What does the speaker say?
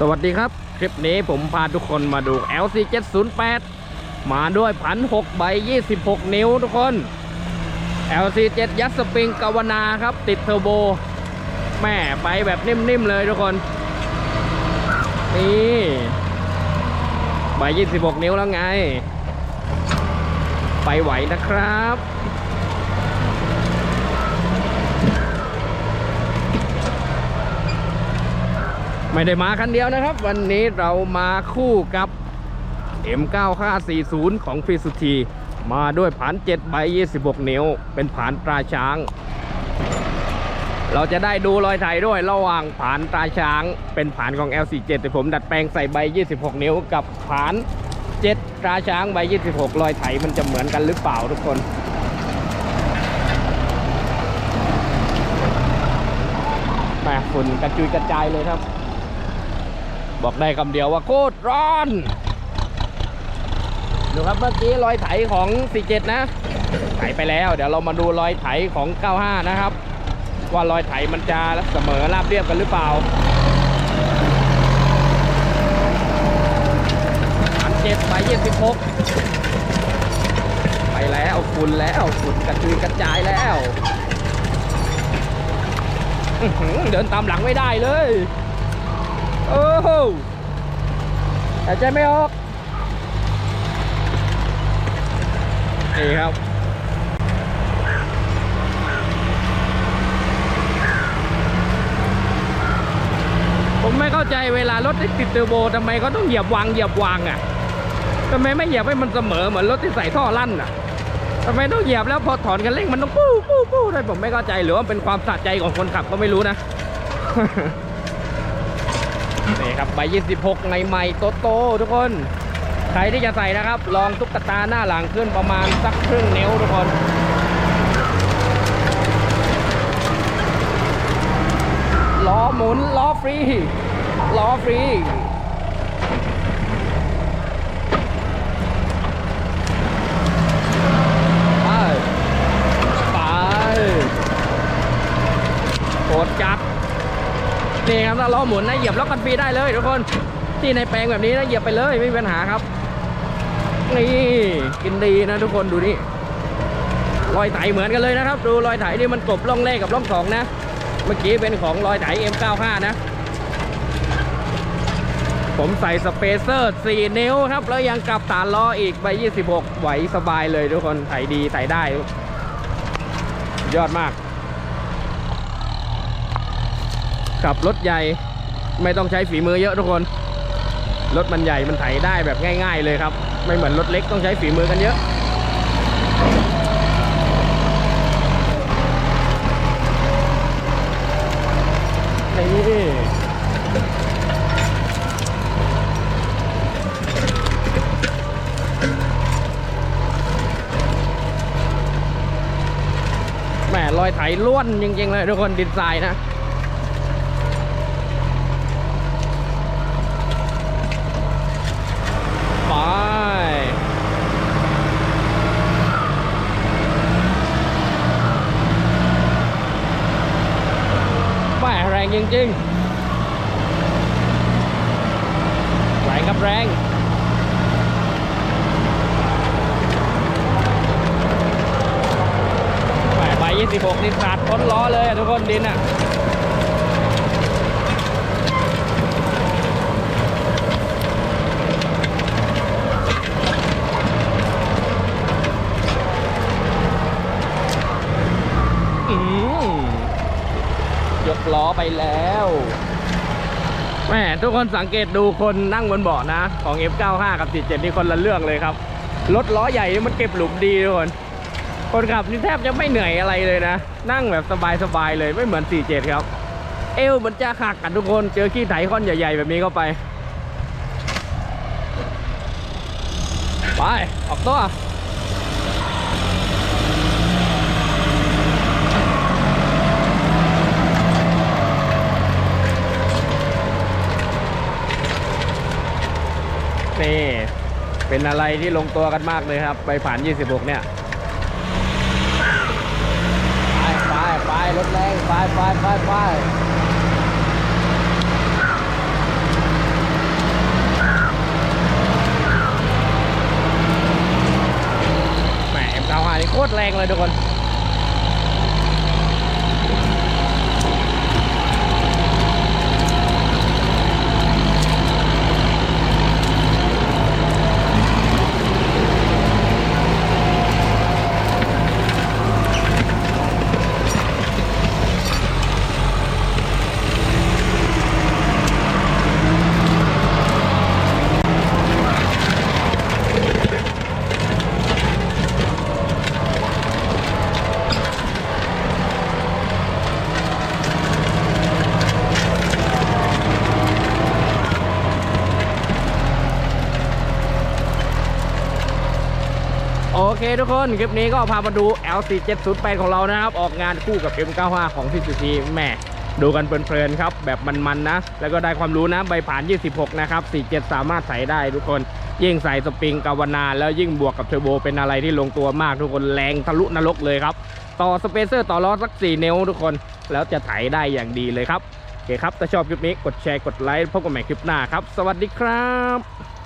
สวัสดีครับ คลิปนี้ผมพาทุกคนมาดู LC 708มาด้วยผัน6ใบ 26 นิ้วทุกคน LC 7ยัดสปริงกาวนาครับ ติดเทอร์โบแม่ไปแบบนิ่มๆเลยทุกคน นี่ใบ 26 นิ้วแล้วไง ไปไหวนะครับ ไม่ได้มาคันเดียวนะครับ วันนี้เรามาคู่กับ M9540 ของฟิสุทีมาด้วยผาน7ใบ26 นิ้ว เป็นผานตราช้าง เราจะได้ดูรอยไถด้วยระหว่างผานตราช้าง เป็นผานของ L47 แต่ผมดัดแปลงใส่ใบ 26 นิ้ว กับผาน7ตราช้างใบ 26 รอยไถมันจะเหมือนกันหรือเปล่าทุกคนแหมฝุ่นกระจุยกระจายเลยครับ บอกได้คำเดียวว่าโคตรร้อน ดูครับเมื่อกี้รอยไถของ 47 นะไถไปแล้ว เดี๋ยวเรามาดูรอยไถของ 95 นะครับ ว่ารอยไถมันจะเสมอราบเรียบกันหรือเปล่าอันเจ็ดไป26ไปแล้วฝุ่นแล้วฝุ่นกระจุยกระจายแล้ว เดินตามหลังไม่ได้เลย โอ้โหหายใจไม่ออก นี่ครับ ผมไม่เข้าใจเวลารถที่ติดเทอร์โบทำไมเขาต้องเหยียบวางเหยียบวางอะทำไมไม่เหยียบให้มันเสมอเหมือนรถที่ใส่ท่อลั่นอะทำไมต้องเหยียบแล้วพอถอนกันเร่งมันต้องปู้ปู้ปู้ด้วยผมไม่เข้าใจหรือว่าเป็นความสะใจของคนขับก็ไม่รู้นะ นี่ครับใบ26ใหม่ๆโตๆทุกคน ใครที่จะใส่นะครับ ลองตุ๊กตาหน้าหลังขึ้นประมาณสักครึ่งนิ้วทุกคนล้อหมุนล้อฟรีล้อฟรี ไป ไปโคตรจัด นี่ครับ ถ้าล้อหมุนนะเหยียบล็อกกันฟรีได้เลยทุกคนที่ในแปลงแบบนี้นะเหยียบไปเลยไม่มีปัญหาครับนี่กินดีนะทุกคนดูนี่รอยไถเหมือนกันเลยนะครับ ดูรอยไถนี่มันกบล่องแรกกับล่องสองนะ เมื่อกี้เป็นของรอยไถ M95 นะ ผมใส่สเปเซอร์ 4 นิ้วครับ แล้วยังกลับฐานล้ออีกใบ26 ไหวสบายเลยทุกคนไถดีไถได้ ยอดมาก ขับรถใหญ่ไม่ต้องใช้ฝีมือเยอะทุกคน รถมันใหญ่มันไถได้แบบง่าย ๆเลยครับ ไม่เหมือนรถเล็กต้องใช้ฝีมือกันเยอะนี่แหมรอยไถล้วนจริงๆเลยทุกคนดินทรายนะ ไป แหม่แรง จริงๆแรงครับแรงแหม่ใบ26 นี่ขาดพ้นล้อเลยทุกคนดินอะอืม ยกล้อไปแล้วแม่ทุกคนสังเกตดูคนนั่งบนเบาะนะ ของ F95 กับ 47 นี่คนละเรื่องเลยครับ รถล้อใหญ่นี่มันเก็บหลุมดีทุกคน คนขับนี่แทบจะไม่เหนื่อยอะไรเลยนะ นั่งแบบสบายๆเลยไม่เหมือน 47 ครับ เอวมันจะหักกันทุกคน เจอขี้ไถค้อนใหญ่ๆ แบบนี้เข้าไป ไป ออกตัว นี่เป็นอะไรที่ลงตัวกันมากเลยครับไปผ่าน 26 เนี่ย ไปไปไปรถแรงไปไปไปไปแหมเอ็าห้านี่โคตรแรงเลยทุกคน เคทุกคน คลิปนี้ก็พามาดู LC708 ของเรานะครับ ออกงานคู่กับ M95 ของที่สุทีแหม่ดูกันเพลินๆครับ แบบมันๆนะ แล้วก็ได้ความรู้นะใบผ่าน 26 นะครับ 47 สามารถใส่ได้ทุกคน ยิ่งใส่สปริงกาวนาแล้วยิ่งบวกกับเทอร์โบเป็นอะไรที่ลงตัวมากทุกคนแรงทะลุนรกเลยครับ ต่อสเปเซอร์ต่อล้อสัก 4 นิ้วทุกคน แล้วจะไถได้อย่างดีเลยครับโอเคครับถ้าชอบคลิปนี้กดแชร์กดไลค์พบกันใหม่คลิปหน้าครับ สวัสดีครับ